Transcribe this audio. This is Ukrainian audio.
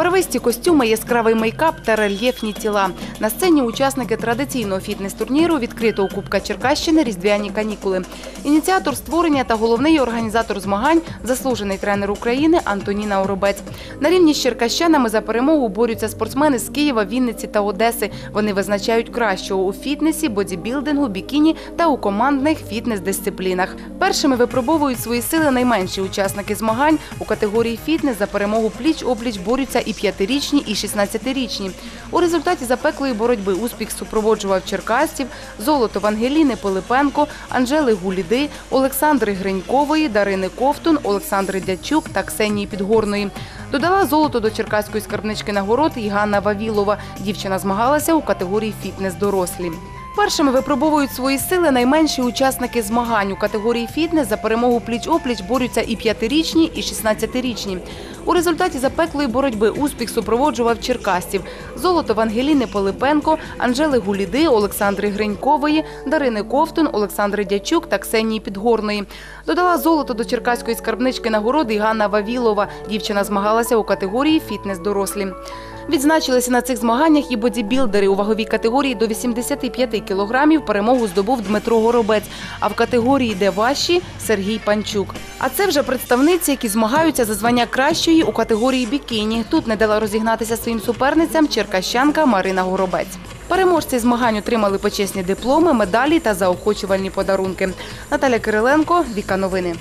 Барвисті костюми, яскравий мейкап та рельєфні тіла. На сцені учасники традиційного фітнес-турніру відкритого Кубка Черкащини Різдвяні канікули. Ініціатор створення та головний організатор змагань заслужений тренер України Антоніна Оробець. На рівні з черкащанами за перемогу борються спортсмени з Києва, Вінниці та Одеси. Вони визначають кращого у фітнесі, бодібілдингу, бікіні та у командних фітнес-дисциплінах. Першими випробовують свої сили найменші учасники змагань у категорії фітнес за перемогу пліч-опліч борються і 5-річні, і 16-річні. У результаті запеклої боротьби успіх супроводжував черкасців, золото Вангеліни Пилипенко, Анжели Гуліди, Олександри Гринькової, Дарини Ковтун, Олександри Дячук та Ксенії Підгорної. Додала золото до черкаської скарбнички нагород і Ганна Вавілова. Дівчина змагалася у категорії фітнес дорослі. Першими випробовують свої сили найменші учасники змагань у категорії фітнес за перемогу пліч-опліч борються і 5-річні, і 16-річні. У результаті запеклої боротьби успіх супроводжував черкасців. Золото Вангеліни Пилипенко, Анжели Гуліди, Олександри Гринькової, Дарини Ковтун, Олександри Дячук та Ксенії Підгорної. Додала золото до черкаської скарбнички нагороди Ганна Вавілова. Дівчина змагалася у категорії фітнес дорослі. Відзначилися на цих змаганнях і бодібілдери у ваговій категорії до 85 кілограмів перемогу здобув Дмитро Горобець, а в категорії де важчі – Сергій Панчук. А це вже представниці, які змагаються за звання кращої у категорії бікіні. Тут не дала розігнатися своїм суперницям черкащанка Марина Горобець. Переможці змагань отримали почесні дипломи, медалі та заохочувальні подарунки. Наталя Кириленко, Віка Новини.